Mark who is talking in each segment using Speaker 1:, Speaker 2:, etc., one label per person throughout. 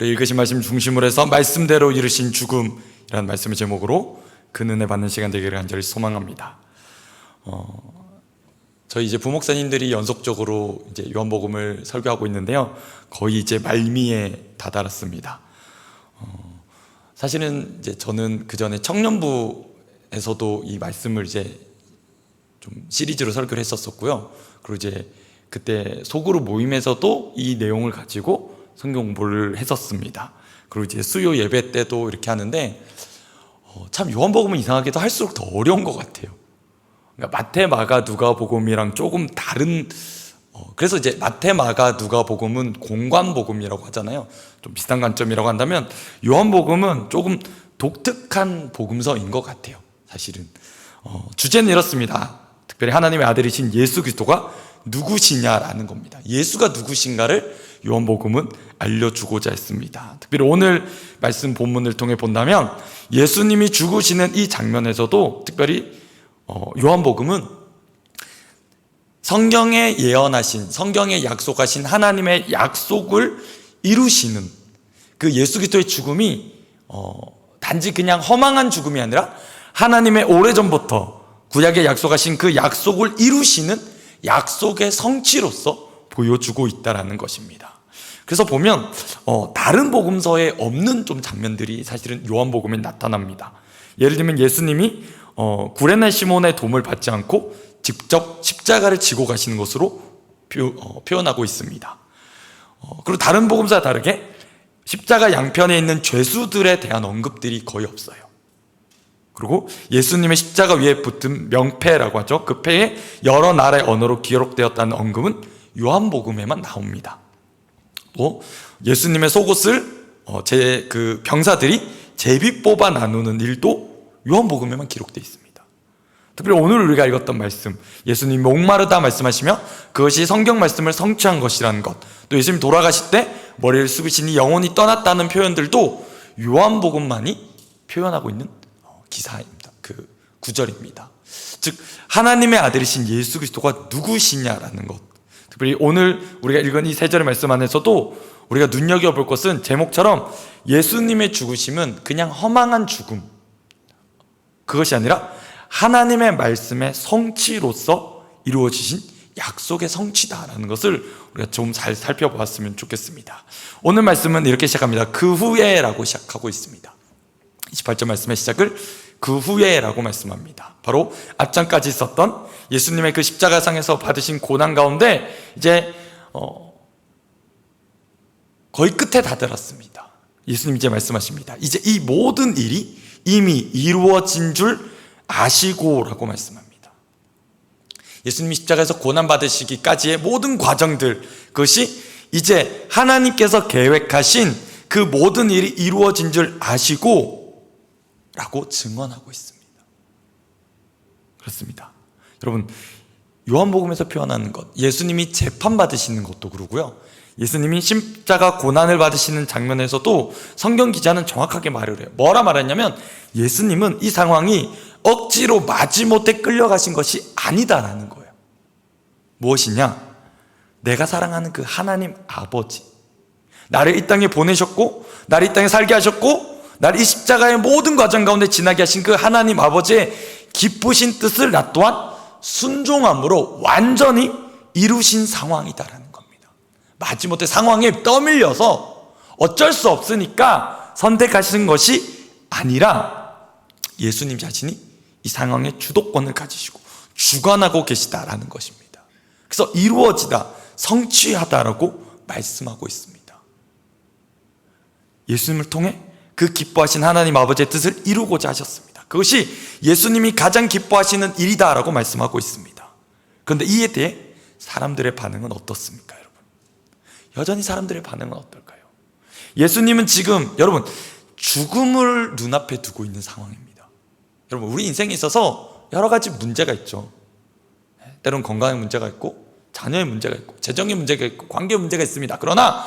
Speaker 1: 우리 읽으신 말씀 중심으로 해서 말씀대로 이르신 죽음이라는 말씀의 제목으로 그 은혜 받는 시간 되기를 간절히 소망합니다. 어, 저희 이제 부목사님들이 연속적으로 이제 요한복음을 설교하고 있는데요. 거의 이제 말미에 다다랐습니다. 어, 사실은 이제 저는 그 전에 청년부에서도 이 말씀을 이제 좀 시리즈로 설교를 했었었고요. 그리고 이제 그때 소그룹 모임에서도 이 내용을 가지고 성경 공부를 했었습니다. 그리고 이제 수요 예배 때도 이렇게 하는데 어, 참 요한복음은 이상하게도 할수록 더 어려운 것 같아요. 그러니까 마태, 마가, 누가복음이랑 조금 다른 어, 그래서 이제 마태, 마가, 누가복음은 공관복음이라고 하잖아요. 좀 비슷한 관점이라고 한다면 요한복음은 조금 독특한 복음서인 것 같아요. 사실은 어, 주제는 이렇습니다. 특별히 하나님의 아들이신 예수 그리스도가 누구시냐라는 겁니다. 예수가 누구신가를 요한복음은 알려주고자 했습니다. 특별히 오늘 말씀 본문을 통해 본다면 예수님이 죽으시는 이 장면에서도 특별히 어, 요한복음은 성경에 예언하신 성경에 약속하신 하나님의 약속을 이루시는 그 예수 그리스도의 죽음이 어, 단지 그냥 허망한 죽음이 아니라 하나님의 오래전부터 구약에 약속하신 그 약속을 이루시는 약속의 성취로서 보여주고 있다라는 것입니다. 그래서 보면 어, 다른 복음서에 없는 좀 장면들이 사실은 요한복음에 나타납니다. 예를 들면 예수님이 어, 구레네 시몬의 도움을 받지 않고 직접 십자가를 지고 가시는 것으로 표, 어, 현하고 있습니다. 어, 그리고 다른 복음사와 다르게 십자가 양편에 있는 죄수들에 대한 언급들이 거의 없어요. 그리고 예수님의 십자가 위에 붙은 명패라고 하죠. 그 패에 여러 나라의 언어로 기록되었다는 언급은 요한복음에만 나옵니다. 또 예수님의 속옷을 어, 제그 병사들이 제비 뽑아 나누는 일도 요한복음에만 기록되어 있습니다. 특별히 오늘 우리가 읽었던 말씀, 예수님 목마르다 말씀하시며 그것이 성경 말씀을 성취한 것이라는 것, 또 예수님 돌아가실 때 머리를 숙이시니 영혼이 떠났다는 표현들도 요한복음만이 표현하고 있는 어, 기사입니다. 그 구절입니다. 즉 하나님의 아들이신 예수 그리스도가 누구시냐라는 것. 특별히 오늘 우리가 읽은 이 세 절의 말씀 안에서도 우리가 눈여겨볼 것은 제목처럼 예수님의 죽으심은 그냥 허망한 죽음. 그것이 아니라 하나님의 말씀의 성취로서 이루어지신 약속의 성취다라는 것을 우리가 좀 잘 살펴보았으면 좋겠습니다. 오늘 말씀은 이렇게 시작합니다. 그 후에라고 시작하고 있습니다. 28절 말씀의 시작을 그 후에라고 말씀합니다. 바로 앞장까지 있었던 예수님의 그 십자가상에서 받으신 고난 가운데 이제 어 거의 끝에 다다랐습니다. 예수님 이제 말씀하십니다. 이제 이 모든 일이 이미 이루어진 줄 아시고라고 말씀합니다. 예수님이 십자가에서 고난 받으시기까지의 모든 과정들 그것이 이제 하나님께서 계획하신 그 모든 일이 이루어진 줄 아시고 라고 증언하고 있습니다. 그렇습니다. 여러분 요한복음에서 표현하는 것 예수님이 재판 받으시는 것도 그러고요. 예수님이 십자가 고난을 받으시는 장면에서도 성경 기자는 정확하게 말을 해요. 뭐라 말했냐면 예수님은 이 상황이 억지로 마지못해 끌려가신 것이 아니다라는 거예요. 무엇이냐? 내가 사랑하는 그 하나님 아버지. 나를 이 땅에 보내셨고, 나를 이 땅에 살게 하셨고, 나를 이 십자가의 모든 과정 가운데 지나게 하신 그 하나님 아버지의 기쁘신 뜻을 나 또한 순종함으로 완전히 이루신 상황이다라는 겁니다. 마지못해 상황에 떠밀려서 어쩔 수 없으니까 선택하신 것이 아니라 예수님 자신이 이 상황의 주도권을 가지시고 주관하고 계시다라는 것입니다. 그래서 이루어지다, 성취하다라고 말씀하고 있습니다. 예수님을 통해 그 기뻐하신 하나님 아버지의 뜻을 이루고자 하셨습니다. 그것이 예수님이 가장 기뻐하시는 일이다라고 말씀하고 있습니다. 그런데 이에 대해 사람들의 반응은 어떻습니까, 여러분? 여전히 사람들의 반응은 어떨까요? 예수님은 지금 여러분 죽음을 눈앞에 두고 있는 상황입니다. 여러분 우리 인생에 있어서 여러 가지 문제가 있죠. 때론 건강의 문제가 있고 자녀의 문제가 있고 재정의 문제가 있고 관계 문제가 있습니다. 그러나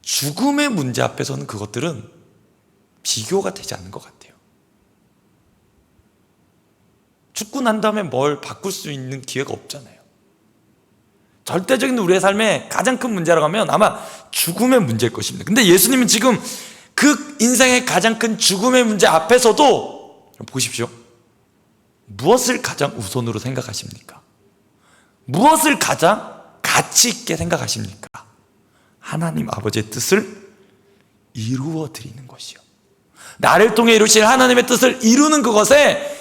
Speaker 1: 죽음의 문제 앞에서는 그것들은 비교가 되지 않는 것 같아요. 죽고 난 다음에 뭘 바꿀 수 있는 기회가 없잖아요. 절대적인 우리의 삶의 가장 큰 문제라고 하면 아마 죽음의 문제일 것입니다. 근데 예수님은 지금 그 인생의 가장 큰 죽음의 문제 앞에서도 보십시오. 무엇을 가장 우선으로 생각하십니까? 무엇을 가장 가치 있게 생각하십니까? 하나님 아버지의 뜻을 이루어 드리는 것이요. 나를 통해 이루실 하나님의 뜻을 이루는 그것에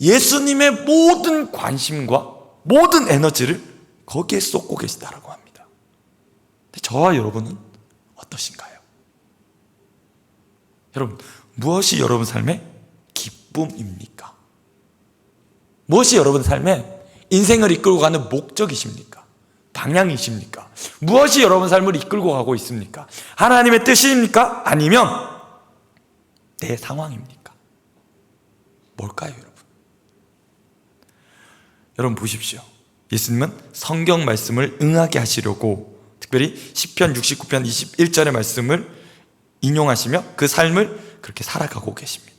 Speaker 1: 예수님의 모든 관심과 모든 에너지를 거기에 쏟고 계시다라고 합니다. 저와 여러분은 어떠신가요? 여러분, 무엇이 여러분 삶의 기쁨입니까? 무엇이 여러분 삶의 인생을 이끌고 가는 목적이십니까? 방향이십니까? 무엇이 여러분 삶을 이끌고 가고 있습니까? 하나님의 뜻입니까? 아니면 내 상황입니까? 뭘까요, 여러분? 여러분 보십시오. 예수님은 성경 말씀을 응하게 하시려고 특별히 10편 69편 21절의 말씀을 인용하시며 그 삶을 그렇게 살아가고 계십니다.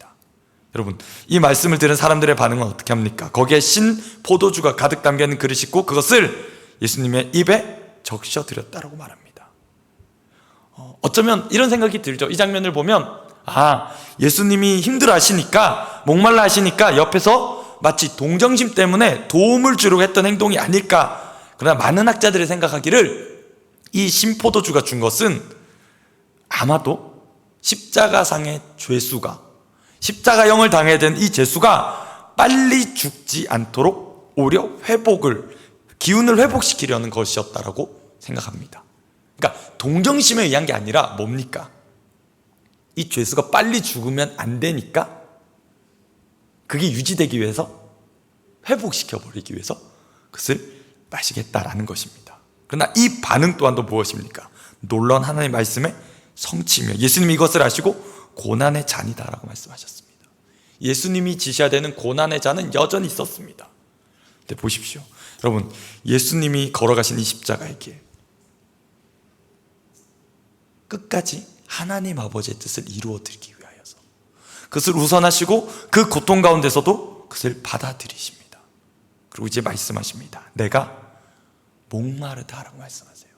Speaker 1: 여러분, 이 말씀을 들은 사람들의 반응은 어떻게 합니까? 거기에 신 포도주가 가득 담겨 있는 그릇이 있고 그것을 예수님의 입에 적셔 드렸다라고 말합니다. 어, 어쩌면 이런 생각이 들죠. 이 장면을 보면 아, 예수님이 힘들어 하시니까 목말라 하시니까 옆에서 마치 동정심 때문에 도움을 주려고 했던 행동이 아닐까. 그러나 많은 학자들이 생각하기를 이 신포도주가 준 것은 아마도 십자가상의 죄수가 십자가형을 당해야 된 이 죄수가 빨리 죽지 않도록 오히려 회복을 기운을 회복시키려는 것이었다라고 생각합니다. 그러니까 동정심에 의한 게 아니라 뭡니까? 이 죄수가 빨리 죽으면 안 되니까 그게 유지되기 위해서 회복시켜 버리기 위해서 그것을 마시겠다라는 것입니다. 그러나 이 반응 또한도 무엇입니까? 놀라운 하나님의 말씀의 성취며 예수님이 이것을 아시고 고난의 잔이다라고 말씀하셨습니다. 예수님이 지셔야 되는 고난의 잔은 여전히 있었습니다. 근데 보십시오. 여러분, 예수님이 걸어가신 이 십자가의 길. 끝까지 하나님 아버지의 뜻을 이루어 드리기 위하여서 그것을 우선하시고 그 고통 가운데서도 그것을 받아들이십니다. 그리고 이제 말씀하십니다. 내가 목마르다라고 말씀하세요.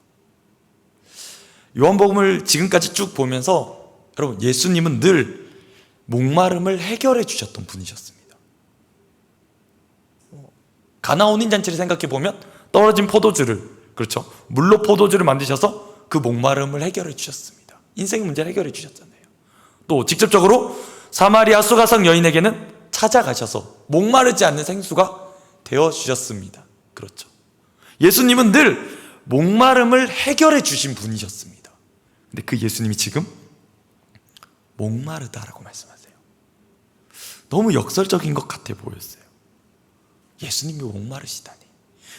Speaker 1: 요한복음을 지금까지 쭉 보면서 여러분 예수님은 늘 목마름을 해결해 주셨던 분이셨습니다. 가나 혼인 잔치를 생각해 보면 떨어진 포도주를 그렇죠 물로 포도주를 만드셔서 그 목마름을 해결해 주셨습니다. 인생 문제를 해결해 주셨잖아요. 또 직접적으로 사마리아 수가성 여인에게는 찾아가셔서 목마르지 않는 생수가 되어 주셨습니다. 그렇죠. 예수님은 늘 목마름을 해결해 주신 분이셨습니다. 근데 그 예수님이 지금 목마르다라고 말씀하세요. 너무 역설적인 것 같아 보였어요. 예수님이 목마르시다니.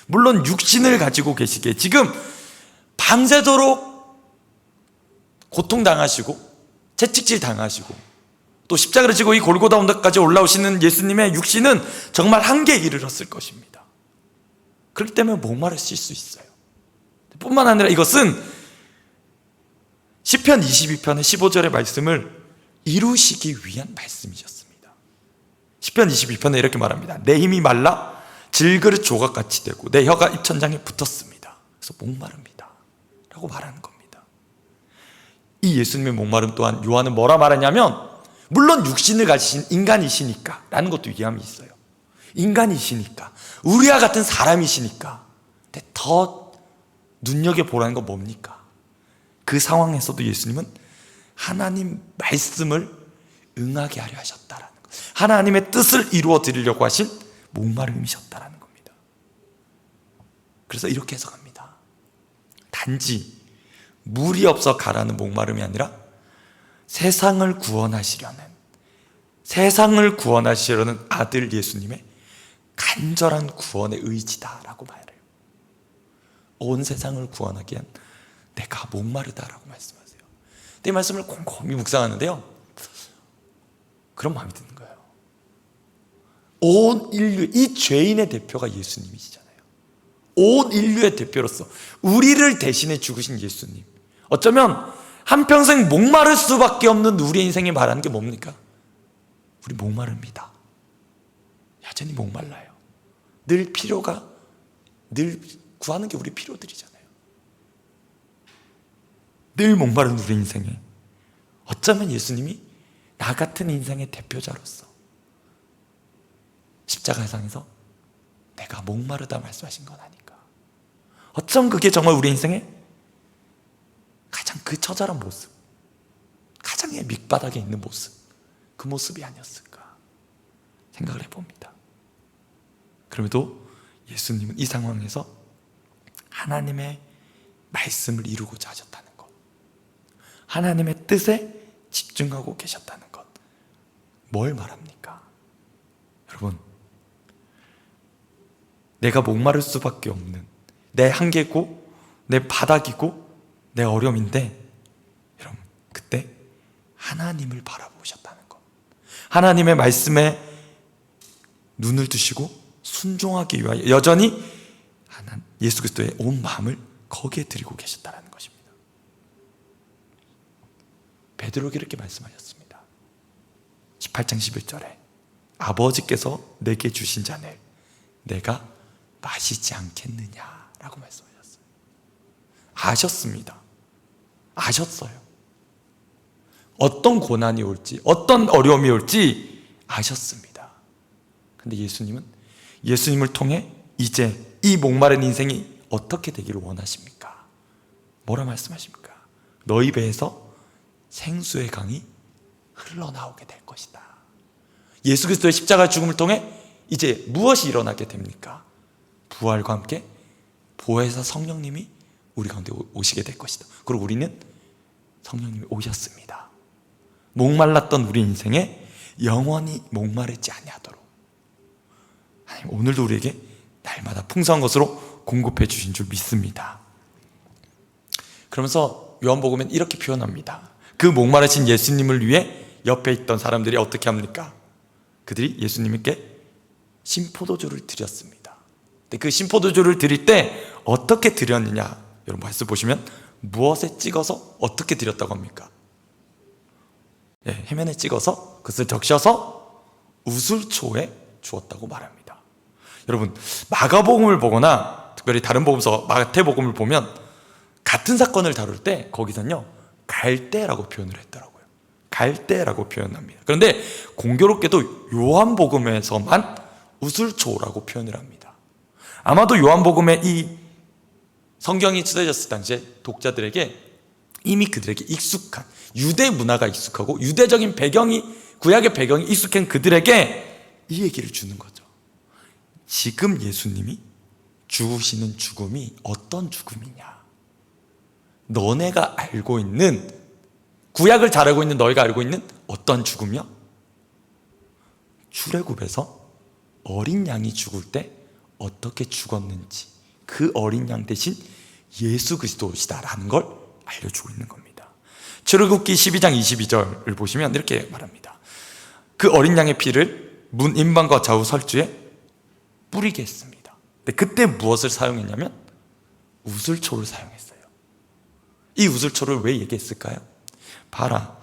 Speaker 1: 물론 육신을 가지고 계시기에 지금 밤새도록 고통당하시고 채찍질 당하시고 또 십자가를 지고 이 골고다 언덕까지 올라오시는 예수님의 육신은 정말 한계에 이르렀을 것입니다. 그렇기 때문에 목마르실 수 있어요. 뿐만 아니라 이것은 시편 22편의 15절의 말씀을 이루시기 위한 말씀이셨습니다. 시편 22편에 이렇게 말합니다. 내 힘이 말라 질그릇 조각같이 되고 내 혀가 입천장에 붙었습니다. 그래서 목마릅니다. 라고 말하는 겁니다. 이 예수님의 목마름 또한 요한은 뭐라 말하냐면 물론 육신을 가지신 인간이시니까 라는 것도 위함이 있어요. 인간이시니까 우리와 같은 사람이시니까 더 눈여겨보라는 건 뭡니까? 그 상황에서도 예수님은 하나님 말씀을 응하게 하려 하셨다라는 것. 하나님의 뜻을 이루어 드리려고 하신 목마름이셨다라는 겁니다. 그래서 이렇게 해석합니다. 단지 물이 없어 가라는 목마름이 아니라 세상을 구원하시려는 세상을 구원하시려는 아들 예수님의 간절한 구원의 의지다라고 말해요. 온 세상을 구원하기 위한 내가 목마르다라고 말씀하세요. 이 말씀을 곰곰이 묵상하는데요. 그런 마음이 드는 거예요. 온 인류, 이 죄인의 대표가 예수님이시잖아요. 온 인류의 대표로서 우리를 대신해 죽으신 예수님. 어쩌면 한평생 목마를 수밖에 없는 우리의 인생이 말하는 게 뭡니까? 우리 목마릅니다. 여전히 목말라요. 늘 필요가 늘 구하는 게 우리 필요들이잖아요. 늘 목마른 우리 인생에 어쩌면 예수님이 나 같은 인생의 대표자로서 십자가상에서 내가 목마르다 말씀하신 건 아닌가. 어쩜 그게 정말 우리 인생의 가장 그 처절한 모습, 가장의 밑바닥에 있는 모습, 그 모습이 아니었을까 생각을 해봅니다. 그럼에도 예수님은 이 상황에서 하나님의 말씀을 이루고자 하셨다는 것, 하나님의 뜻에 집중하고 계셨다는 것, 뭘 말합니까? 여러분, 내가 목마를 수밖에 없는 내 한계고, 내 바닥이고, 내 어려움인데, 여러분, 그때 하나님을 바라보셨다는 것. 하나님의 말씀에 눈을 두시고 순종하기 위하여 여전히 하나 예수 그리스도의 온 마음을 거기에 드리고 계셨다는 것입니다. 베드로에게 이렇게 말씀하셨습니다. 18장 11절에 아버지께서 내게 주신 잔을 내가 마시지 않겠느냐라고 말씀하셨어요. 아셨습니다. 아셨어요. 어떤 고난이 올지, 어떤 어려움이 올지 아셨습니다. 근데 예수님은 예수님을 통해 이제 이 목마른 인생이 어떻게 되기를 원하십니까? 뭐라 말씀하십니까? 너희 배에서 생수의 강이 흘러나오게 될 것이다. 예수 그리스도의 십자가 죽음을 통해 이제 무엇이 일어나게 됩니까? 부활과 함께 보혜사 성령님이 우리 가운데 오시게 될 것이다. 그리고 우리는 성령님이 오셨습니다. 목말랐던 우리 인생에 영원히 목마르지 아니하도록 하나님 오늘도 우리에게 날마다 풍성한 것으로 공급해 주신 줄 믿습니다. 그러면서 요한복음엔 이렇게 표현합니다. 그 목마르신 예수님을 위해 옆에 있던 사람들이 어떻게 합니까? 그들이 예수님께 신포도주를 드렸습니다. 근데 그 신포도주를 드릴 때 어떻게 드렸느냐? 여러분 말씀 보시면 무엇에 찍어서 어떻게 드렸다고 합니까? 예, 해면에 찍어서 그것을 적셔서 우술초에 주었다고 말합니다. 여러분 마가복음을 보거나 특별히 다른 복음서 마태복음을 보면 같은 사건을 다룰 때 거기서는요 갈대라고 표현을 했더라고요. 갈대라고 표현합니다. 그런데 공교롭게도 요한복음에서만 우술초라고 표현을 합니다. 아마도 요한복음의 이 성경이 쓰여졌을 당시에 독자들에게 이미 그들에게 익숙한 유대 문화가 익숙하고 유대적인 배경이 구약의 배경이 익숙한 그들에게 이 얘기를 주는 거죠. 지금 예수님이 죽으시는 죽음이 어떤 죽음이냐? 너네가 알고 있는 구약을 잘 알고 있는 너희가 알고 있는 어떤 죽음이요? 출애굽에서 어린 양이 죽을 때 어떻게 죽었는지 그 어린 양 대신 예수 그리스도시다라는 걸 알려주고 있는 겁니다. 출애굽기 12장 22절을 보시면 이렇게 말합니다. 그 어린 양의 피를 문 인방과 좌우 설주에 뿌리게 했습니다. 근데 그때 무엇을 사용했냐면 우슬초를 사용했어요. 이 우슬초를 왜 얘기했을까요? 봐라.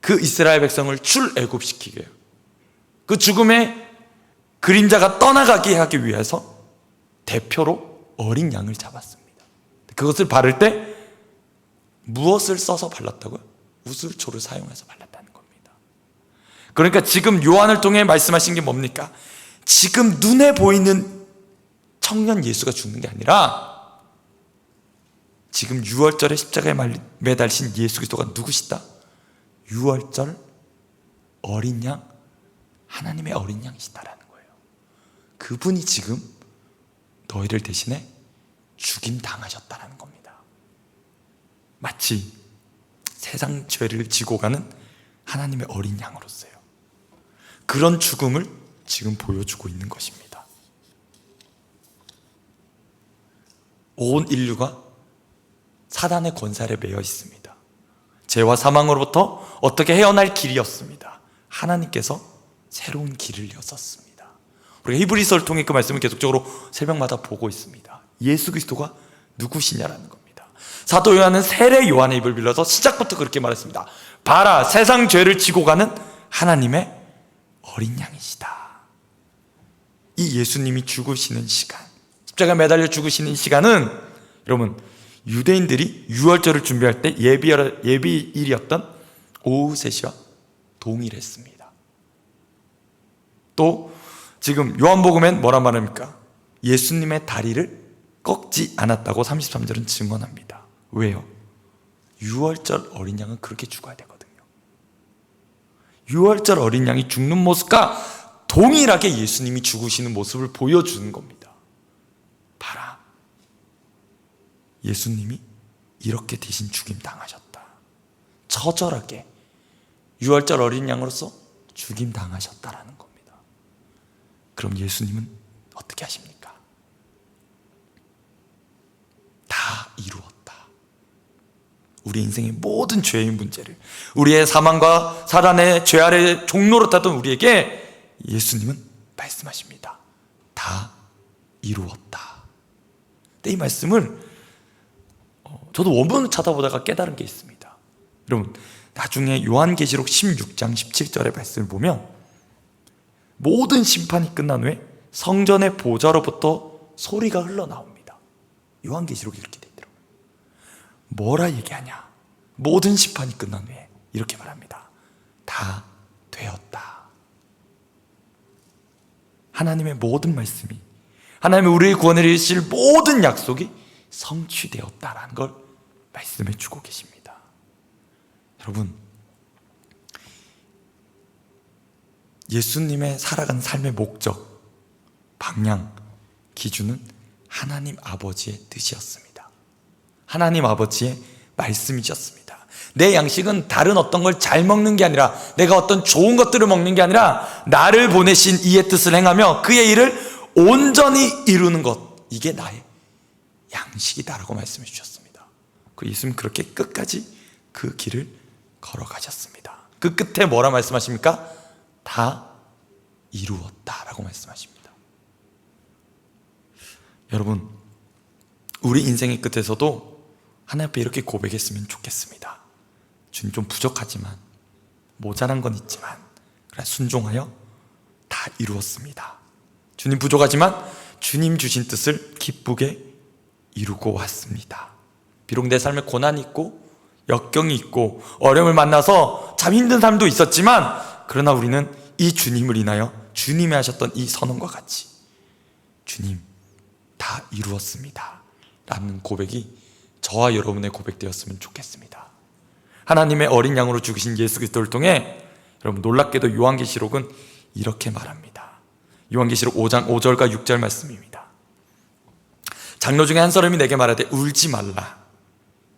Speaker 1: 그 이스라엘 백성을 출애굽시키게 해요. 그 죽음의 그림자가 떠나가게 하기 위해서 대표로 어린 양을 잡았습니다. 그것을 바를 때 무엇을 써서 발랐다고요? 우슬초를 사용해서 발랐다는 겁니다. 그러니까 지금 요한을 통해 말씀하신 게 뭡니까? 지금 눈에 보이는 청년 예수가 죽는 게 아니라 지금 6월절에 십자가에 매달신 예수 그리스도가 누구시다? 6월절 어린 양 하나님의 어린 양이시다라는. 그분이 지금 너희를 대신해 죽임 당하셨다는 겁니다. 마치 세상 죄를 지고 가는 하나님의 어린 양으로서요. 그런 죽음을 지금 보여주고 있는 것입니다. 온 인류가 사단의 권살에 매여 있습니다. 죄와 사망으로부터 어떻게 헤어날 길이었습니다. 하나님께서 새로운 길을 여셨습니다. 우리가 히브리서를 통해 그 말씀을 계속적으로 새벽마다 보고 있습니다. 예수 그리스도가 누구시냐라는 겁니다. 사도 요한은 세례 요한의 입을 빌려서 시작부터 그렇게 말했습니다. 봐라, 세상 죄를 지고 가는 하나님의 어린 양이시다. 이 예수님이 죽으시는 시간, 십자가 매달려 죽으시는 시간은 여러분 유대인들이 유월절을 준비할 때 예비 예비일이었던 오후 3시와 동일했습니다. 또 지금 요한복음엔 뭐라 말합니까? 예수님의 다리를 꺾지 않았다고 33절은 증언합니다. 왜요? 6월절 어린 양은 그렇게 죽어야 되거든요. 6월절 어린 양이 죽는 모습과 동일하게 예수님이 죽으시는 모습을 보여주는 겁니다. 봐라. 예수님이 이렇게 대신 죽임 당하셨다. 처절하게 6월절 어린 양으로서 죽임 당하셨다라는 겁니다. 그럼 예수님은 어떻게 하십니까? 다 이루었다. 우리 인생의 모든 죄의 문제를 우리의 사망과 사단의 죄 아래 종로로 타던 우리에게 예수님은 말씀하십니다. 다 이루었다. 근데 이 말씀을 어, 저도 원문을 찾아보다가 깨달은 게 있습니다. 여러분 나중에 요한계시록 16장 17절의 말씀을 보면 모든 심판이 끝난 후에 성전의 보좌로부터 소리가 흘러나옵니다. 요한계시록이 이렇게 돼 있더라고요. 뭐라 얘기하냐? 모든 심판이 끝난 후에 이렇게 말합니다. 다 되었다. 하나님의 모든 말씀이 하나님의 우리의 구원을 이루실 모든 약속이 성취되었다라는 걸 말씀해 주고 계십니다. 여러분 예수님의 살아간 삶의 목적, 방향, 기준은 하나님 아버지의 뜻이었습니다. 하나님 아버지의 말씀이셨습니다. 내 양식은 다른 어떤 걸 잘 먹는 게 아니라 내가 어떤 좋은 것들을 먹는 게 아니라 나를 보내신 이의 뜻을 행하며 그의 일을 온전히 이루는 것. 이게 나의 양식이다라고 말씀해 주셨습니다. 그 예수님 그렇게 끝까지 그 길을 걸어가셨습니다. 그 끝에 뭐라 말씀하십니까? 다 이루었다라고 말씀하십니다. 여러분, 우리 인생의 끝에서도 하나님 앞에 이렇게 고백했으면 좋겠습니다. 주님 좀 부족하지만 모자란 건 있지만 그래 순종하여 다 이루었습니다. 주님 부족하지만 주님 주신 뜻을 기쁘게 이루고 왔습니다. 비록 내 삶에 고난이 있고 역경이 있고 어려움을 만나서 참 힘든 삶도 있었지만 그러나 우리는 이 주님을 인하여 주님이 하셨던 이 선언과 같이 주님 다 이루었습니다. 라는 고백이 저와 여러분의 고백되었으면 좋겠습니다. 하나님의 어린 양으로 죽으신 예수 그리스도를 통해 여러분 놀랍게도 요한계시록은 이렇게 말합니다. 요한계시록 5장 5절과 6절 말씀입니다. 장로 중에 한 사람이 내게 말하되 울지 말라.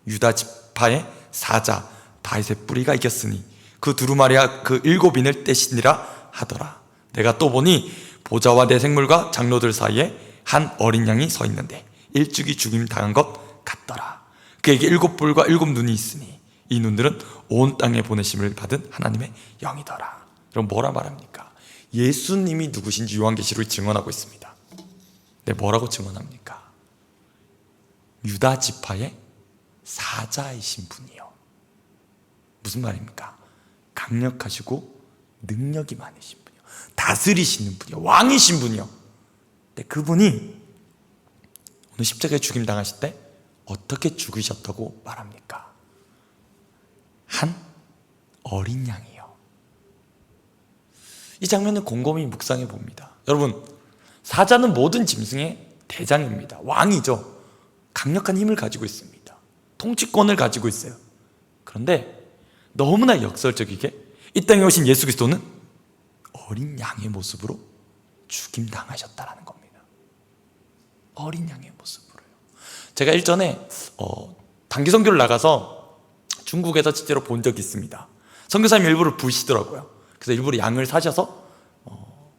Speaker 1: 유다 지파의 사자 다윗의 뿌리가 이겼으니 그 두루마리와 그 일곱인을 떼시니라 하더라. 내가 또 보니 보좌와 내 생물과 장로들 사이에 한 어린 양이 서 있는데 일찍이 죽임 당한 것 같더라. 그에게 일곱 뿔과 일곱 눈이 있으니 이 눈들은 온 땅에 보내심을 받은 하나님의 영이더라. 그럼 뭐라 말합니까? 예수님이 누구신지 요한계시록이 증언하고 있습니다. 네, 뭐라고 증언합니까? 유다 지파의 사자이신 분이요. 무슨 말입니까? 강력하시고 능력이 많으신 분이요. 다스리시는 분이요. 왕이신 분이요. 근데 그분이 오늘 십자가에 죽임 당하실 때 어떻게 죽으셨다고 말합니까? 한 어린 양이요. 이 장면을 곰곰이 묵상해 봅니다. 여러분, 사자는 모든 짐승의 대장입니다. 왕이죠. 강력한 힘을 가지고 있습니다. 통치권을 가지고 있어요. 그런데 너무나 역설적이게 이 땅에 오신 예수 그리스도는 어린 양의 모습으로 죽임 당하셨다라는 겁니다. 어린 양의 모습으로요. 제가 일전에 어, 단기 선교를 나가서 중국에서 실제로 본 적이 있습니다. 선교사님 일부러 부시더라고요. 그래서 일부러 양을 사셔서 어,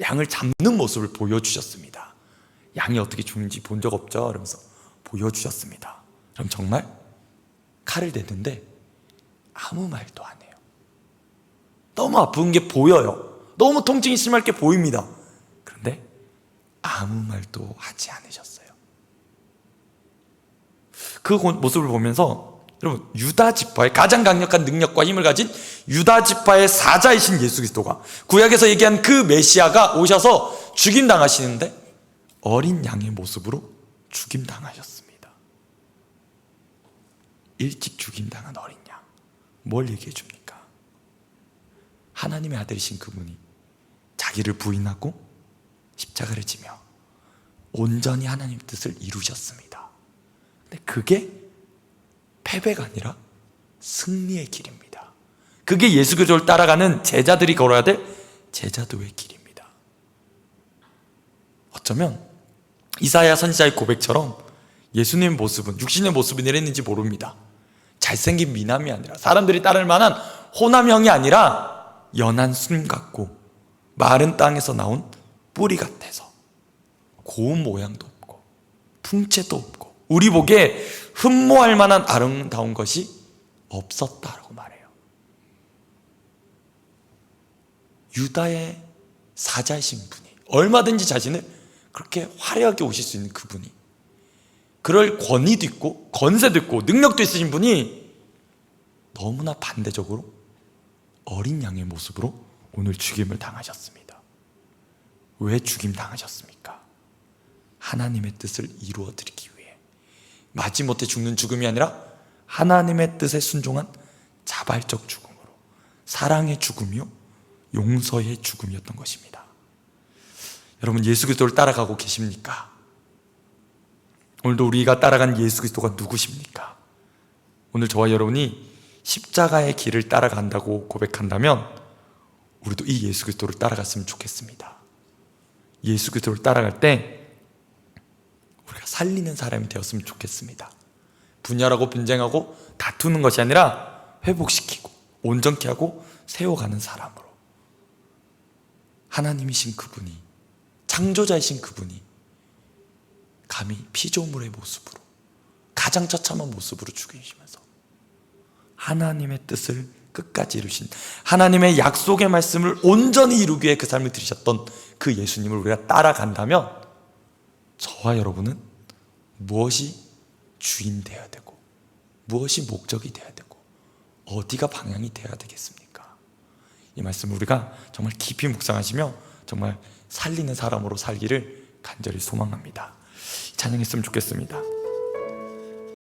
Speaker 1: 양을 잡는 모습을 보여주셨습니다. 양이 어떻게 죽는지 본 적 없죠? 이러면서 보여주셨습니다. 그럼 정말 칼을 댔는데 아무 말도 안 해요. 너무 아픈 게 보여요. 너무 통증이 심할 게 보입니다. 그런데 아무 말도 하지 않으셨어요. 그 모습을 보면서 여러분 유다 지파의 가장 강력한 능력과 힘을 가진 유다 지파의 사자이신 예수 그리스도가 구약에서 얘기한 그 메시아가 오셔서 죽임 당하시는데 어린 양의 모습으로 죽임 당하셨습니다. 일찍 죽임 당한 어린 양. 뭘 얘기해 줍니까? 하나님의 아들이신 그분이 자기를 부인하고 십자가를 지며 온전히 하나님 뜻을 이루셨습니다. 근데 그게 패배가 아니라 승리의 길입니다. 그게 예수 그리스도를 따라가는 제자들이 걸어야 될 제자도의 길입니다. 어쩌면 이사야 선지자의 고백처럼 예수님 모습은 육신의 모습은 이랬는지 모릅니다. 잘생긴 미남이 아니라 사람들이 따를 만한 호남형이 아니라 연한 순 같고 마른 땅에서 나온 뿌리 같아서 고운 모양도 없고 풍채도 없고 우리 보기에 흠모할 만한 아름다운 것이 없었다라고 말해요. 유다의 사자이신 분이 얼마든지 자신을 그렇게 화려하게 오실 수 있는 그분이 그럴 권위도 있고 건세도 있고 능력도 있으신 분이 너무나 반대적으로 어린 양의 모습으로 오늘 죽임을 당하셨습니다. 왜 죽임 당하셨습니까? 하나님의 뜻을 이루어 드리기 위해 마지못해 죽는 죽음이 아니라 하나님의 뜻에 순종한 자발적 죽음으로 사랑의 죽음이요 용서의 죽음이었던 것입니다. 여러분 예수 그리스도를 따라가고 계십니까? 오늘도 우리가 따라간 예수 그리스도가 누구십니까? 오늘 저와 여러분이 십자가의 길을 따라간다고 고백한다면 우리도 이 예수 그리스도를 따라갔으면 좋겠습니다. 예수 그리스도를 따라갈 때 우리가 살리는 사람이 되었으면 좋겠습니다. 분열하고 분쟁하고 다투는 것이 아니라 회복시키고 온전케 하고 세워가는 사람으로 하나님이신 그분이 창조자이신 그분이 감히 피조물의 모습으로 가장 처참한 모습으로 죽이시면서 하나님의 뜻을 끝까지 이루신 하나님의 약속의 말씀을 온전히 이루기 위해 그 삶을 들이셨던 그 예수님을 우리가 따라간다면 저와 여러분은 무엇이 주인 되어야 되고 무엇이 목적이 되어야 되고 어디가 방향이 되어야 되겠습니까? 이 말씀 우리가 정말 깊이 묵상하시며 정말 살리는 사람으로 살기를 간절히 소망합니다. 찬양했으면 좋겠습니다.